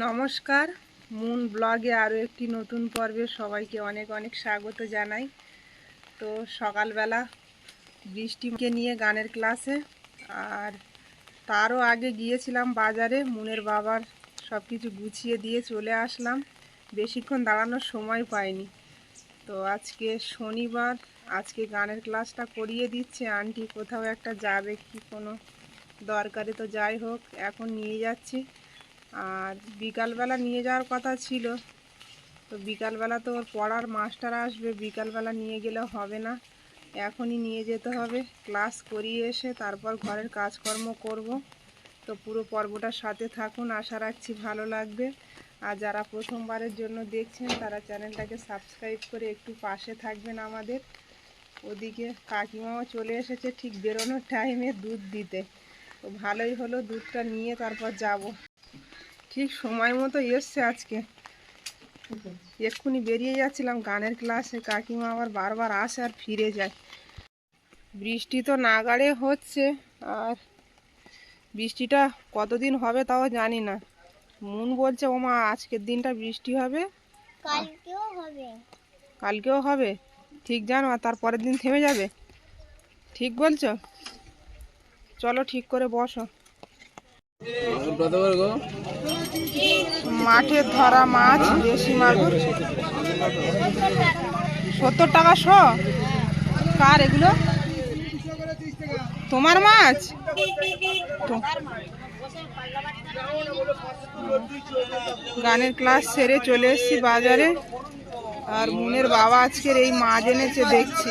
নমস্কার। মুন ব্লগে আরও একটি নতুন পর্বে সবাইকে অনেক অনেক স্বাগত জানাই। তো সকালবেলা বৃষ্টিকে নিয়ে গানের ক্লাসে, আর তারও আগে গিয়েছিলাম বাজারে, মুনের বাবার সব কিছু গুছিয়ে দিয়ে চলে আসলাম। বেশিক্ষণ দাঁড়ানোর সময় পাইনি। তো আজকে শনিবার, আজকে গানের ক্লাসটা করিয়ে দিচ্ছে আন্টি, কোথাও একটা যাবে কি কোনো দরকারে তো যাই হোক, এখন নিয়ে যাচ্ছি। আর বিকালবেলা নিয়ে যাওয়ার কথা ছিল। তো বিকালবেলা তো ওর পড়ার মাস্টার আসবে, বিকালবেলা নিয়ে গেলে হবে না। এখনই নিয়ে যেতে হবে। ক্লাস করিয়ে এসে তারপর ঘরের কাজকর্ম করব। তো পুরো পর্বটার সাথে থাকুন, আশা রাখছি ভালো লাগবে। আর যারা প্রথমবারের জন্য দেখছেন, তারা চ্যানেলটাকে সাবস্ক্রাইব করে একটু পাশে থাকবেন আমাদের। ওদিকে কাকিমাও চলে এসেছে ঠিক বেরোনোর টাইমে দুধ দিতে। তো ভালোই হলো দুধটা নিয়ে তারপর যাব। ঠিক সময় মতো এসছে আজকে। এক্ষুনি বেরিয়ে যাচ্ছিলাম গানের ক্লাসে কাকিমা আবার বারবার আসে আর ফিরে যায়। বৃষ্টি তো নাগাড়ে হচ্ছে আর বৃষ্টিটা কতদিন হবে তাও জানি না। মন বলছে ও মা আজকের দিনটা বৃষ্টি হবে? কালকেও হবে। কালকেও হবে? ঠিক জানো আর তারপরের দিন থেমে যাবে? ঠিক বলছো? চলো ঠিক করে বসো। মাঠে ধরা মাছ, দেশি মাগুর সত্তর টাকা শ? কার এগুলো? তোমার মাছ? গানের ক্লাস সেরে চলে এসেছি বাজারে। আর মুনের বাবা আজকের এই মাছ এনেছে, দেখছি।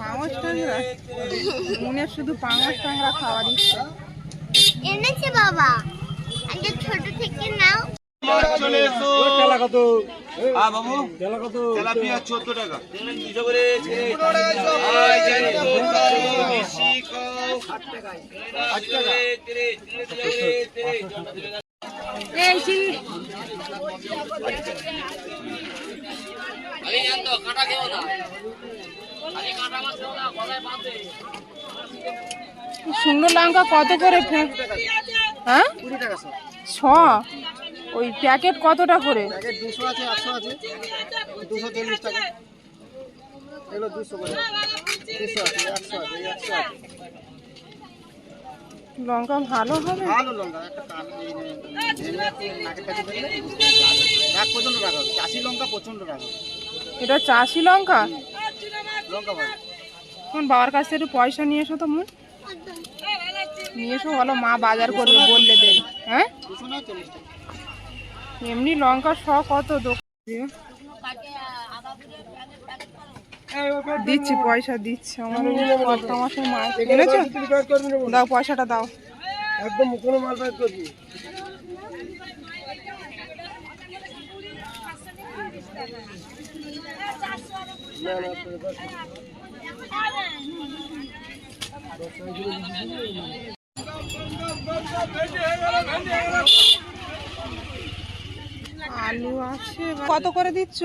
পাঙাশ ট্যাংরা মুনের শুধু পাঙাশ ট্যাংরা খাওয়ার ইচ্ছা এনেছে বাবা। আগে ছোট থেকে নাও। তেলা কত? হ্যাঁ বাবু। তেলা কত? তেলাপিয়া চোদ্দ টাকা। দুশো করে শুকনো লঙ্কা কত করে হ্যাঁ? ছ। ওই প্যাকেট কতটা করে? লঙ্কা ভালো হবে? ভালো লঙ্কা একটা রাগ চাষি লঙ্কা রাগ হবে। এটা চাষি লঙ্কা? এখন বাবার কাছ থেকে একটু পয়সা নিয়ে এসো তো মুন। নিয়ে এসো বলো মা বাজার করবে বললে দেবে। হ্যাঁ? এমনি লঙ্কা শ কত দোকান। দিচ্ছি পয়সা দিচ্ছি। আমার কর্তা মাসের মাছ এনেছো দাও পয়সাটা দাও। একদম কোনো মাল করবি। আলু আছে কত করে দিচ্ছ?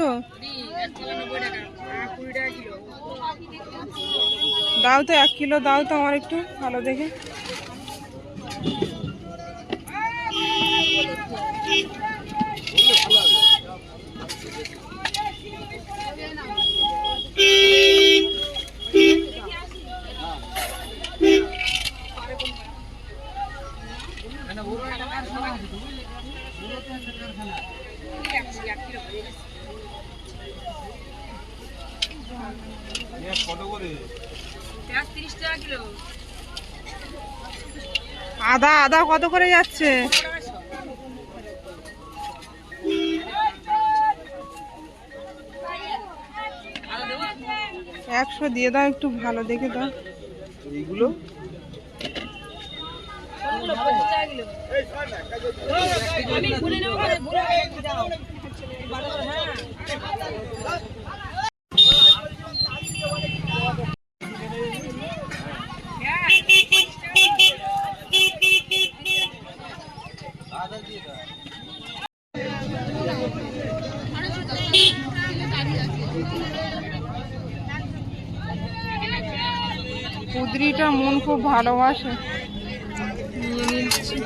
দাও তো, এক কিলো দাও তো আমার একটু, ভালো দেখে। আদা আদা কত করে যাচ্ছে? একশো দিয়ে দাও একটু ভালো দেখে দাও। এইগুলো? কুদরিটা মন খুব ভালোবাসে। নিয়ে নিচ্ছি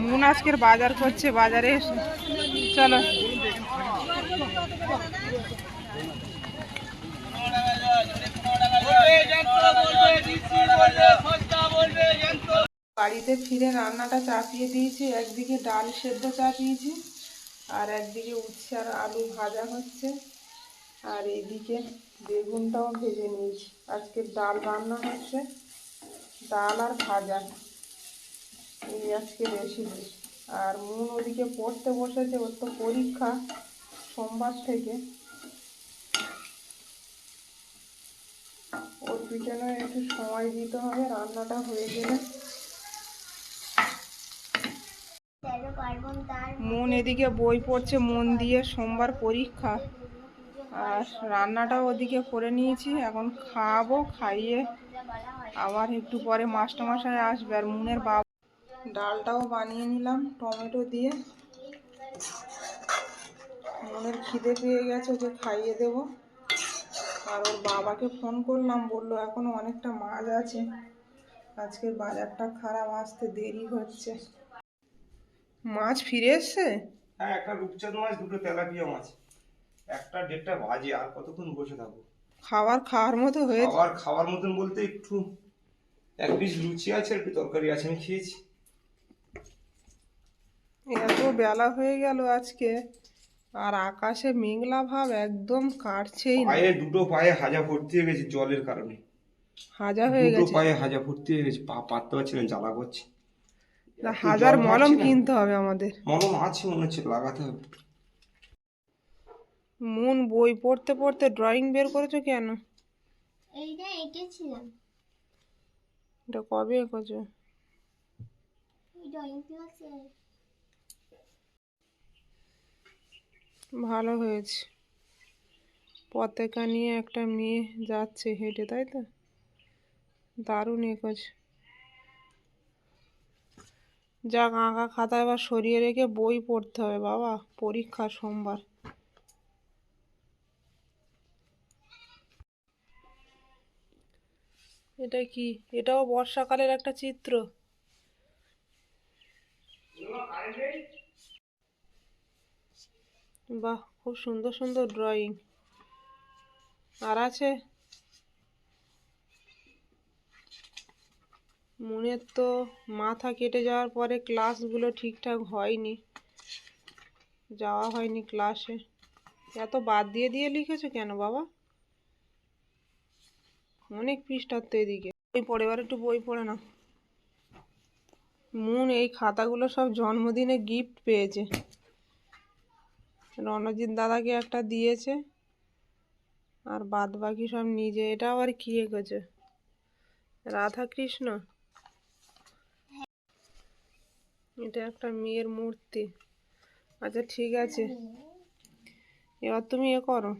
মুন আজকের বাজার করছে বাজারে এসে। চলো। বাড়িতে ফিরে রান্নাটা চাপিয়ে দিয়েছি, একদিকে ডাল সেদ্ধ চাপিয়েছি, আর একদিকে উচ্ছে আর আলু ভাজা হচ্ছে, আর এদিকে বেগুনটাও ভেজে নিয়েছি। আজকে ডাল রান্না হচ্ছে, ডাল আর ভাজা। এই আজকে রেসিপি আর মুন ওদিকে পড়তে বসেছে, ওর তো পরীক্ষা। সোমবার থেকে ওর পিছনে একটু সময় দিতে হবে রান্নাটা হয়ে গেলে। মন এদিকে বই পড়ছে মন দিয়ে সোমবার পরীক্ষা। আর রান্নাটাও ওদিকে করে নিয়েছি এখন খাওয়াবো খাইয়ে আবার একটু পরে মাস্টারমশাই আসবে আর মুনের বাবা। ডালটাও বানিয়ে নিলাম টমেটো দিয়ে। মনের খিদে পেয়ে গেছে ওকে খাইয়ে দেব। আর ওর বাবাকে ফোন করলাম বলল এখনও অনেকটা মাছ আছে। আজকে বাজারটা খারাপ আসতে দেরি হচ্ছে। মাছ ফিরে এসছে? হ্যাঁ একটা রূপচাঁদ মাছ দুটো তেলাপিয়া মাছ। একটা দেড়টা বাজে আর কতক্ষণ বসে থাকব? খাবার খাওয়ার মতো হয়েছে? খাবার খাওয়ার মতন বলতে একটু এক পিস লুচি আছে একটু তরকারি আছে আমি খেয়েছি। এত বেলা হয়ে গেল আজকে। আর আকাশে মেঘলা ভাব একদম কাটছেই না। পায়ে দুটো পায়ে হাজা ভর্তি হয়ে গেছে জলের কারণে। হাজা হয়ে গেছে। দুটো পায়ে হাজা ভর্তি হয়ে গেছে। পা পাততে পারছি না জ্বালা করছে। হাজার মলম কিনতে হবে আমাদের। মলম আছে মনে হচ্ছে লাগাতে হবে। মন বই পড়তে পড়তে ড্রয়িং বের করেছ কেন? এইটা এঁকেছিলাম। এটা কবে এঁকেছো? ড্রয়িং ক্লাসে ভালো হয়েছে। পতাকা নিয়ে একটা মেয়ে যাচ্ছে হেঁটে, তাই তো? দারুণ এঁকেছে যাক, আঁকা খাতা এবার সরিয়ে রেখে বই পড়তে হবে বাবা, পরীক্ষা সোমবার। এটা কি? এটাও বর্ষাকালের একটা চিত্র? বাহ, খুব সুন্দর সুন্দর ড্রয়িং আর আছে? মনের তো মাথা কেটে যাওয়ার পরে ক্লাসগুলো ঠিকঠাক হয়নি। যাওয়া হয়নি ক্লাসে এত বাদ দিয়ে দিয়ে লিখেছো কেন বাবা? অনেক পৃষ্ঠার তো এদিকে। বই পড়ে, এবার একটু বই পড়ে না মুন, এই খাতাগুলো সব জন্মদিনে গিফট পেয়েছে। রণজিৎ দাদাকে একটা দিয়েছে। আর বাদ বাকি সব নিজে। এটা আবার কি এঁকেছে রাধা কৃষ্ণ এটা একটা মেয়ের মূর্তি। আচ্ছা ঠিক আছে। এবার তুমি এ করো।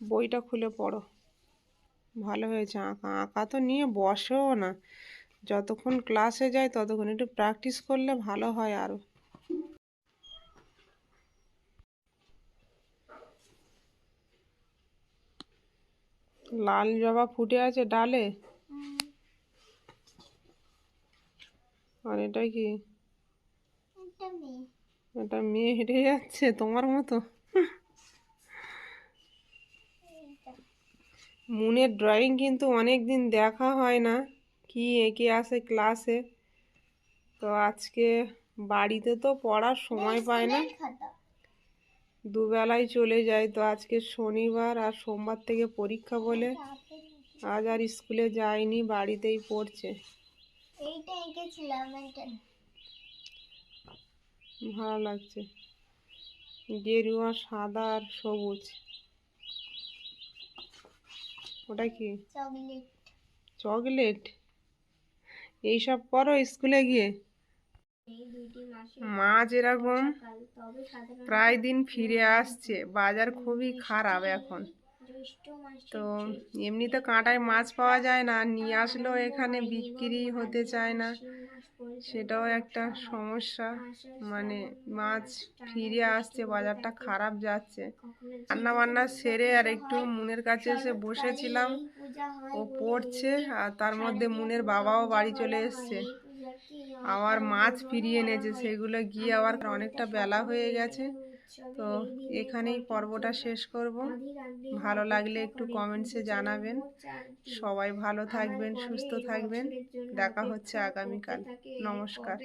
বইটা খুলে পড়ো। ভালো হয়েছে। আঁকা। আঁকা তো নিয়ে বসেও না। যতক্ষণ ক্লাসে যায় ততক্ষণ একটু প্র্যাকটিস করলে ভালো হয় আরও লাল জবা ফুটে আছে ডালে? আর এটা কি? এটা মেয়ে। হেঁটে যাচ্ছে তোমার মতো? মুনের ড্রয়িং কিন্তু অনেক দিন দেখা হয় না। কি এঁকে আসে ক্লাসে তো আজকে বাড়িতে তো পড়ার সময় পায় না। দুবেলায় চলে যায় তো আজকে শনিবার আর সোমবার থেকে পরীক্ষা বলে। আজ আর স্কুলে যায়নি বাড়িতেই পড়ছে। ভালো লাগছে। গেরুয়া সাদা আর সবুজ। ওটা কি? চকলেট। চকলেট? এইসব করো স্কুলে গিয়ে? তবে সাধারণ প্রায় দিন ফিরে আসছে, বাজার খুবই খারাপ এখন। তো এমনিতে কাঁটায় মাছ পাওয়া যায় না, নিয়ে আসলেও এখানে বিক্রি হতে চায় না। সেটাও একটা সমস্যা। মানে মাছ ফিরে আসছে, বাজারটা খারাপ যাচ্ছে। রান্না বান্না সেরে আর একটু মুনের কাছে এসে বসেছিলাম। ও পড়ছে আর তার মধ্যে মুনের বাবাও বাড়ি চলে এসছে। আবার মাছ ফিরিয়ে এনেছে, সেগুলো গিয়ে আবার অনেকটা বেলা হয়ে গেছে। তো এখানেই পর্বটা শেষ করব। ভালো লাগলে একটু কমেন্টসে জানাবেন। সবাই ভালো থাকবেন, সুস্থ থাকবেন। দেখা হচ্ছে আগামীকাল। নমস্কার।